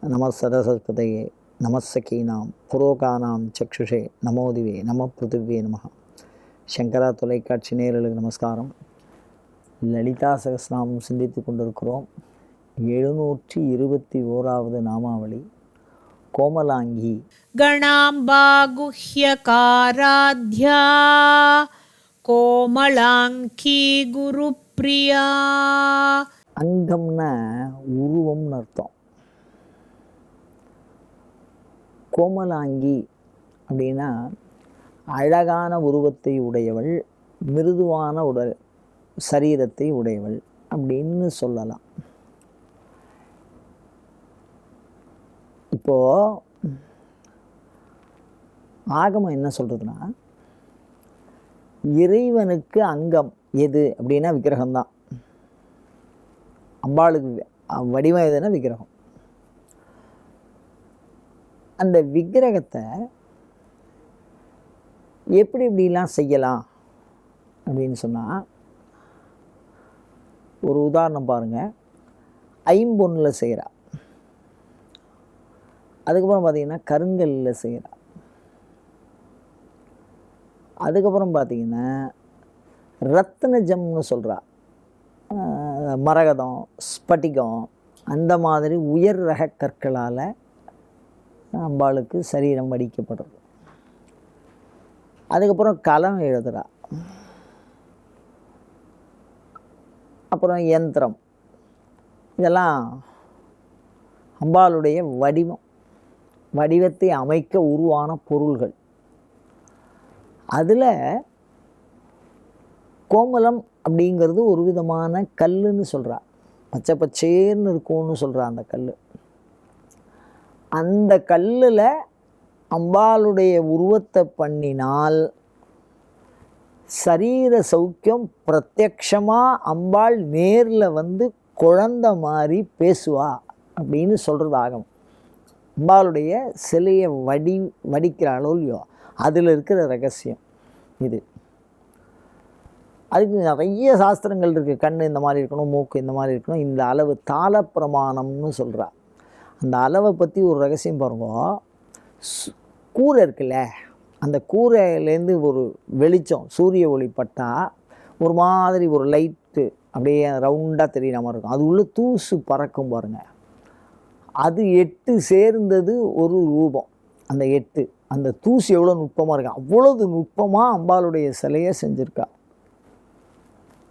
நம சரஸ்வதையே நமசகீனாம் புரோகானாம் சக்ஷுஷே நமோதிவே நம பிருத்திவே நம சங்கரா தொலைக்காட்சி நேரலுக்கு நமஸ்காரம். லலிதா சகஸ்நாமம் சிந்தித்து கொண்டிருக்கிறோம். எழுநூற்றி இருபத்தி ஓராவது நாமாவளி கோமலாங்கி. கணாம்பா குஹ்யகாராத்யா கோமலாங்கி குரு பிரியா அங்கம்னா உருவம்னு அர்த்தம். கோமலாங்கி அப்படின்னா அழகான உருவத்தை உடையவள் மிருதுவான உடல் சரீரத்தை உடையவள் அப்படின்னு சொல்லலாம். இப்போ ஆகமம் என்ன சொல்றதுன்னா இறைவனுக்கு அங்கம் எது அப்படின்னா விக்கிரகம்தான். அம்பாளுக்கு வடிவம் எதுன்னா விக்கிரகம். அந்த விக்கிரகத்தை எப்படி இப்படிலாம் செய்யலாம் அப்படின்னு சொன்னால் ஒரு உதாரணம் பாருங்கள் ஐம்பொன்னில் செய்கிறா அதுக்கப்புறம் பார்த்திங்கன்னா கருங்கல்லில் செய்கிறா அதுக்கப்புறம் பார்த்தீங்கன்னா ரத்ன ஜம்னு சொல்கிறா மரகதம் ஸ்பட்டிகம் அந்த மாதிரி உயர் ரக கற்களால் அம்பாளுக்கு சரீரம் வடிக்கப்படுறது அதுக்கப்புறம் களம் எழுதுறா. அப்புறம் யந்திரம். இதெல்லாம் அம்பாளுடைய வடிவம். வடிவத்தை அமைக்க உருவான பொருள்கள். அதில் கோமலம் அப்படிங்கிறது ஒரு விதமான கல்லுன்னு சொல்கிறா பச்சை பச்சேர்னு இருக்கும்னு சொல்கிறா அந்த கல் அந்த கல்லில் அம்பாளுடைய உருவத்தை பண்ணினால் சரீர சௌக்கியம் பிரத்யக்ஷமாக அம்பாள் நேரில் வந்து குழந்த மாதிரி பேசுவா அப்படின்னு சொல்கிறது ஆகும் அம்பாளுடைய சிலையை வடி வடிக்கிறாளோ இல்லையோ அதில் இருக்கிற ரகசியம் இது. அதுக்கு நிறைய சாஸ்திரங்கள் இருக்குது கண் இந்த மாதிரி இருக்கணும் மூக்கு இந்த மாதிரி இருக்கணும். இந்த அளவு தாள பிரமாணம்னு சொல்கிறா அந்த அளவை பற்றி ஒரு ரகசியம் பாருங்க. கூரை இருக்குல்ல அந்த கூரையிலேருந்து ஒரு வெளிச்சம் சூரிய ஒளி பட்டால் ஒரு மாதிரி ஒரு லைட்டு அப்படியே ரவுண்டாக தெரியுற மாதிரி இருக்கும். அது உள்ள தூசு பறக்கும் பாருங்க. அது எட்டு சேர்ந்தது ஒரு ரூபம். அந்த எட்டு அந்த தூசு எவ்வளோ நுட்பமாக இருக்கு? அவ்வளவு நுட்பமாக அம்பாளுடைய சிலையை செஞ்சுருக்கா.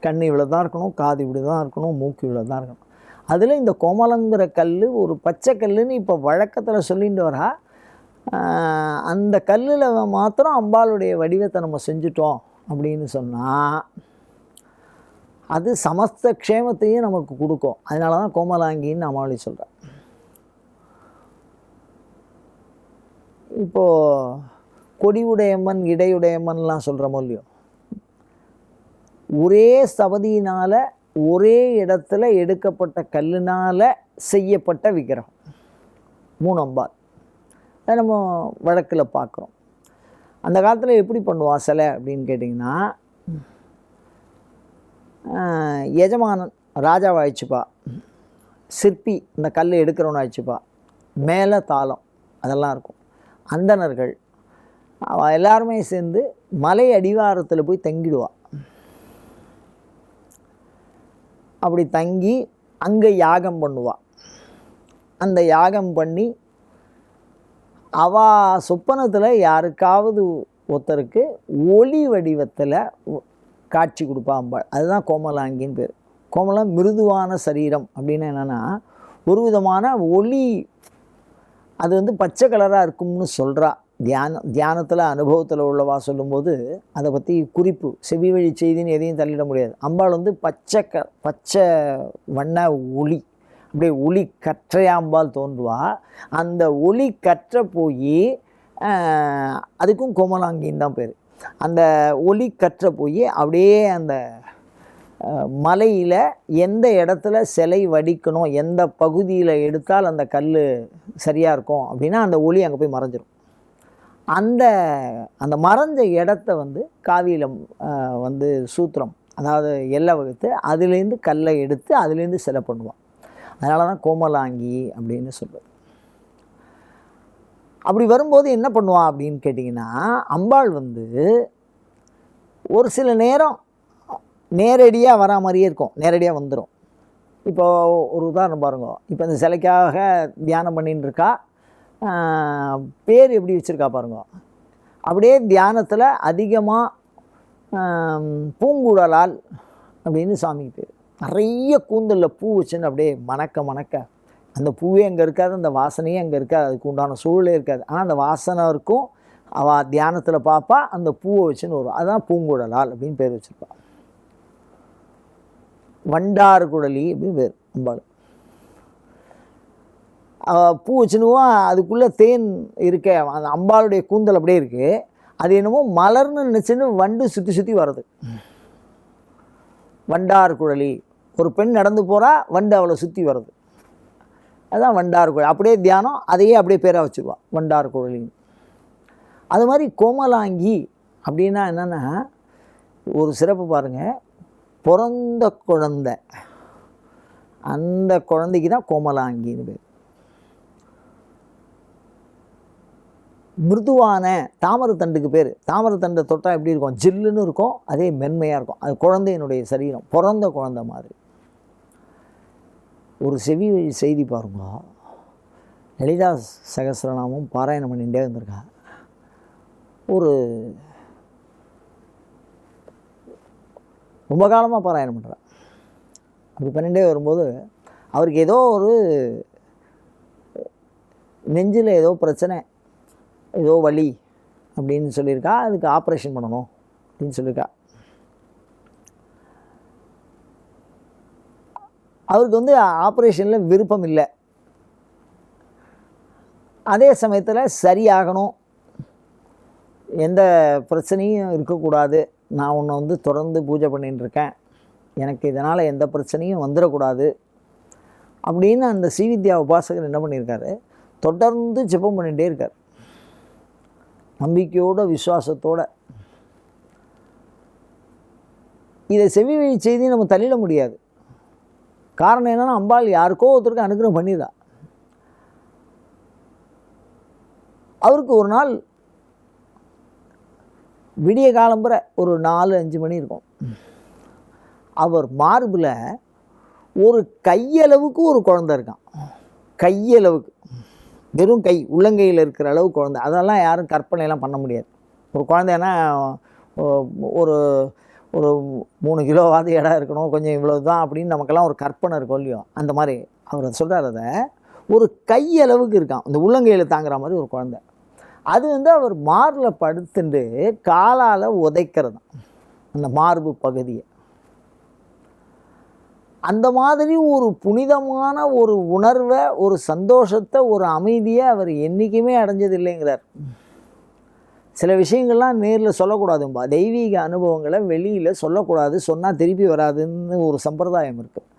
கண் இவ்வளோ தான் இருக்கணும் காது இவ்வளோ தான் இருக்கணும் மூக்கு இவ்வளோ தான் இருக்கணும். அதில் இந்த கோமலங்கிற கல் ஒரு பச்சை கல்லுன்னு இப்போ வழக்கத்தில் சொல்லிட்டு வரா அந்த கல்லில் மாத்திரம் அம்பாளுடைய வடிவத்தை நம்ம செஞ்சுட்டோம் அப்படின்னு சொன்னால் அது சமஸ்த க்ஷேமத்தையும் நமக்கு கொடுக்கும். அதனால தான் கோமலாங்கின்னு அம்மாவளி சொல்கிறேன் இப்போது கொடியுடையம்மன் இடையுடையம்மன்லாம் சொல்கிற மொழியும். ஒரே சபதியினால் ஒரே இடத்துல எடுக்கப்பட்ட கல்லினால் செய்யப்பட்ட விக்கிரகம். மூணு அதை நம்ம வழக்கில் பார்க்குறோம். அந்த காலத்தில் எப்படி பண்ணுவா சிலை அப்படின்னு கேட்டிங்கன்னா எஜமானன் ராஜாவை சிற்பி இந்த கல் எடுக்கிறவனை அழைச்சிப்பா. மேலே தாளம் அதெல்லாம் இருக்கும். அந்தணர்கள் எல்லாருமே சேர்ந்து மலை அடிவாரத்தில் போய் தங்கிடுவாள் அப்படி தங்கி அங்கே யாகம் பண்ணுவாள் அந்த யாகம் பண்ணி அவ சொப்பனத்தில் யாருக்காவது ஒருத்தருக்கு ஒளி வடிவத்தில் காட்சி கொடுப்பா அதுதான் கோமலாங்கின்னு பேர். கோமலம் மிருதுவான சரீரம் அப்படின்னு என்னென்னா ஒரு விதமான ஒளி அது வந்து பச்சை கலராக இருக்கும்னு சொல்கிறா தியானம் தியானத்தில் அனுபவத்தில் உள்ளவா சொல்லும்போது அதை பற்றி குறிப்பு செவி வழி செய்தின்னு எதையும் தள்ளிட முடியாது. அம்பாள் வந்து பச்சை க பச்சை வண்ண ஒளி அப்படியே ஒளி கற்றையாம்பால் தோன்றுவா. அந்த ஒளி கற்ற போய் அதுக்கும் கோமலாங்கின்னு தான் பேர். அந்த ஒளி கற்ற போய் அப்படியே அந்த மலையில் எந்த இடத்துல சிலை வடிக்கணும் எந்த பகுதியில் எடுத்தால் அந்த கல் சரியாக இருக்கும் அப்படின்னா அந்த ஒளி அங்கே போய் மறைஞ்சிரும். அந்த அந்த மறைஞ்ச இடத்த வந்து காவியில் வந்து சூத்திரம் அதாவது எல்லை வகுத்து அதுலேருந்து கல்லை எடுத்து அதுலேருந்து சிலை பண்ணுவான். அதனால தான் கோமலாங்கி அப்படின்னு சொல்வது அப்படி வரும்போது என்ன பண்ணுவான் அப்படின்னு கேட்டிங்கன்னா அம்பாள் வந்து ஒரு சில நேரம் நேரடியாக வரா மாதிரியே இருக்கும் நேரடியாக வந்துடும் இப்போ ஒரு உதாரணம் பாருங்க இப்போ இந்த சிலைக்காக தியானம் பண்ணின்னு இருக்கா பேர் எப்படி வச்சுருக்கா பாருங்க. அப்படியே தியானத்தில் அதிகமாக பூங்குடலால் அப்படின்னு சாமிக்கு பேர். நிறைய கூந்தலில் பூ வச்சுன்னு அப்படியே மணக்க மணக்க அந்த பூவே அங்கே இருக்காது அந்த வாசனையே அங்கே இருக்காது அதுக்கு உண்டான சூழலே இருக்காது. ஆனால் அந்த வாசனை இருக்கும். அவள் தியானத்தில் பார்ப்பா அந்த பூவை வச்சுன்னு வரும் அதுதான் பூங்குடலால் அப்படின்னு பேர் வச்சுருப்பாள் வண்டார் குடலி அப்படின்னு பேர் அம்பாள். பூ வச்சுனுவோம் அதுக்குள்ளே தேன் இருக்க அந்த அம்பாளுடைய கூந்தல் அப்படியே இருக்குது அது என்னமோ மலர்னு நினச்சின்னு வண்டு சுற்றி சுற்றி வருது. வண்டார் குழலி. ஒரு பெண் நடந்து போகிறா வண்டு அவளை சுற்றி வருது. அதுதான் வண்டார் குழலி. அப்படியே தியானம் அதையே அப்படியே பேராக வச்சுருவான் வண்டார் குழலின்னு. அது மாதிரி கோமலாங்கி அப்படின்னா என்னென்னா ஒரு சிறப்பு பாருங்கள் பிறந்த குழந்த. அந்த குழந்தைக்கு தான் கோமலாங்கின்னு பேர். மிருதுவான தாமரத்தண்டுக்கு பேர். தாமரத்தண்டை தொட்டால் எப்படி இருக்கும்? ஜில்லுன்னு இருக்கும் அதே மென்மையாக இருக்கும். அது குழந்தையினுடைய சரீரம் பிறந்த குழந்தை மாதிரி. ஒரு செவி வழி செய்தி பாருங்க. லலிதா சகசிரநாமம் பாராயணம் பண்ணிகிட்டே வந்திருக்கா. ஒரு ரொம்ப காலமாக பாராயணம் பண்ணுறா அப்படி பண்ணிகிட்டே வரும்போது அவருக்கு ஏதோ ஒரு நெஞ்சில் ஏதோ பிரச்சனை ஏதோ வலி அப்படின்னு சொல்லியிருக்கா அதுக்கு ஆப்ரேஷன் பண்ணணும் அப்படின்னு சொல்லியிருக்கா. அவருக்கு வந்து ஆப்ரேஷனில் விருப்பம் இல்லை. அதே சமயத்தில் சரியாகணும். எந்த பிரச்சனையும் இருக்கக்கூடாது. நான் உன்னை வந்து தொடர்ந்து பூஜை பண்ணிட்டு இருக்கேன். எனக்கு இதனால் எந்த பிரச்சனையும் வந்துடக்கூடாது. அப்படின்னு அந்த ஸ்ரீவித்யா உபாசகர் என்ன பண்ணியிருக்காரு? தொடர்ந்து ஜெபம் பண்ணிகிட்டே இருக்கார். நம்பிக்கையோட விசுவாசத்தோட. இதை செவி வழி செய்தி நம்ம தள்ளிட முடியாது. காரணம் என்னென்னா அம்பாள் யாருக்கோ ஒருத்தருக்கு அனுகிரகம் பண்ணிடுறா அவருக்கு ஒரு நாள் விடிய காலம்புற ஒரு நாலு அஞ்சு மணி இருக்கும். அவர் மார்பில் ஒரு கையளவுக்கு ஒரு குழந்த இருக்கான். கையளவுக்கு. வெறும் கை உள்ளங்கையில் இருக்கிற அளவு குழந்தை. அதெல்லாம் யாரும் கற்பனையெல்லாம் பண்ண முடியாது. ஒரு குழந்தைன்னா ஒரு ஒரு மூணு கிலோவாவது இடம் இருக்கணும் கொஞ்சம் இவ்வளோ தான் அப்படின்னு நமக்கெல்லாம் ஒரு கற்பனை இருக்கும் இல்லையோ? அந்த மாதிரி. அவர் சொல்கிறார் அதை. ஒரு கையளவுக்கு இருக்கான். இந்த உள்ளங்கையில் தாங்குற மாதிரி ஒரு குழந்தை. அது வந்து அவர் மார்பில் படுத்துட்டு காலால் உதைக்கிறது அந்த மார்பு பகுதியை. அந்த மாதிரி ஒரு புனிதமான ஒரு உணர்வை ஒரு சந்தோஷத்தை ஒரு அமைதியை அவர் என்றைக்குமே அடைஞ்சது இல்லைங்கிறார் சில விஷயங்கள்லாம் நேரில் சொல்லக்கூடாதும்பா. தெய்வீக அனுபவங்களை வெளியில் சொல்லக்கூடாது சொன்னால் திருப்பி வராதுன்னு ஒரு சம்பிரதாயம் இருக்குது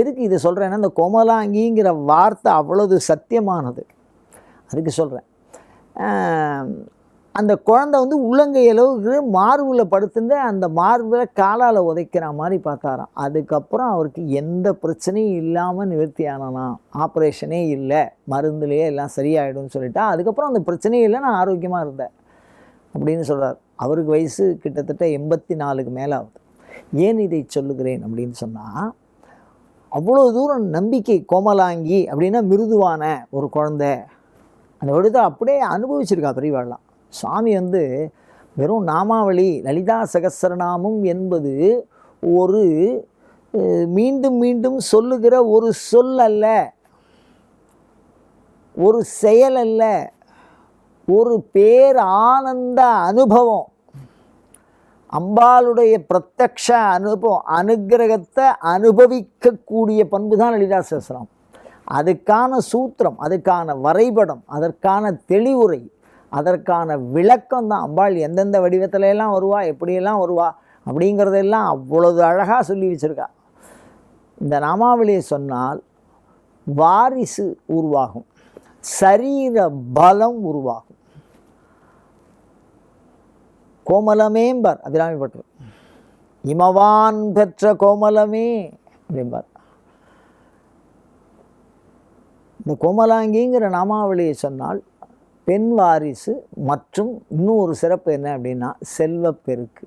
எதுக்கு இதை சொல்கிறேன்னா இந்த கோமலாங்கிங்கிற வார்த்தை அவ்வளவு சத்தியமானது. அதுக்கு சொல்கிறேன் அந்த குழந்தை வந்து உள்ளங்கை அளவுக்கு மார்பில் படுத்துட்டு அந்த மார்பில் காலால் உதைக்கிற மாதிரி பார்த்தாராம். அதுக்கப்புறம் அவருக்கு எந்த பிரச்சனையும் இல்லாமல் நிவர்த்தி ஆனானா? ஆப்ரேஷனே இல்லை. மருந்துலேயே எல்லாம் சரியாயிடும்னு சொல்லிட்டா. அதுக்கப்புறம் அந்த பிரச்சனையே இல்லை. நான் ஆரோக்கியமாக இருந்தேன் அப்படின்னு சொல்கிறார் அவருக்கு வயசு கிட்டத்தட்ட எண்பத்தி நாலுக்கு மேலே ஆகுது. ஏன் இதை சொல்லுகிறேன் அப்படின்னு சொன்னால் அவ்வளோ தூரம் நம்பிக்கை கோமலாங்கி அப்படின்னா மிருதுவான ஒரு குழந்தை. அந்த விடுதலை அப்படியே அனுபவிச்சிருக்கா பெரியவாள்லாம். சுவாமி வந்து வெறும் நாமாவளி லலிதா சகசரநாமம் என்பது ஒரு மீண்டும் மீண்டும் சொல்லுகிற ஒரு சொல் அல்ல ஒரு செயல் அல்ல ஒரு பேர் ஆனந்த அனுபவம். அம்பாளுடைய பிரத்யக்ஷ அனுபவம் அனுக்கிரகத்தை அனுபவிக்கக்கூடிய பண்பு தான் லலிதா சகஸ்ரம் அதுக்கான சூத்திரம் அதுக்கான வரைபடம் அதற்கான தெளிவுரை அதற்கான விளக்கம் தான் அம்பாள் எந்தெந்த வடிவத்துல எல்லாம் வருவா எப்படியெல்லாம் வருவா அப்படிங்கிறதெல்லாம் அவ்வளவு அழகாக சொல்லி வச்சுருக்கா. இந்த நாமாவளியை சொன்னால் வாரிசு உருவாகும் சரீர பலம் உருவாகும். கோமலமேம்பர் அபிராமிப்பட்டர் இமவான் பெற்ற கோமலமே அப்படிம்பார். இந்த கோமலாங்கிங்கிற நாமாவளியை சொன்னால் பெண் வாரிசு மற்றும் இன்னும் ஒரு சிறப்பு என்ன அப்படின்னா செல்வப்பெருக்கு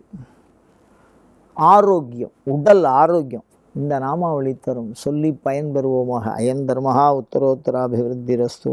ஆரோக்கியம் உடல் ஆரோக்கியம். இந்த நாமாவளி தரும் சொல்லி பயன்பெறுவோமாக. அயன் தர்மகா உத்தரோத்தராபிவிருத்தி ரஸ்து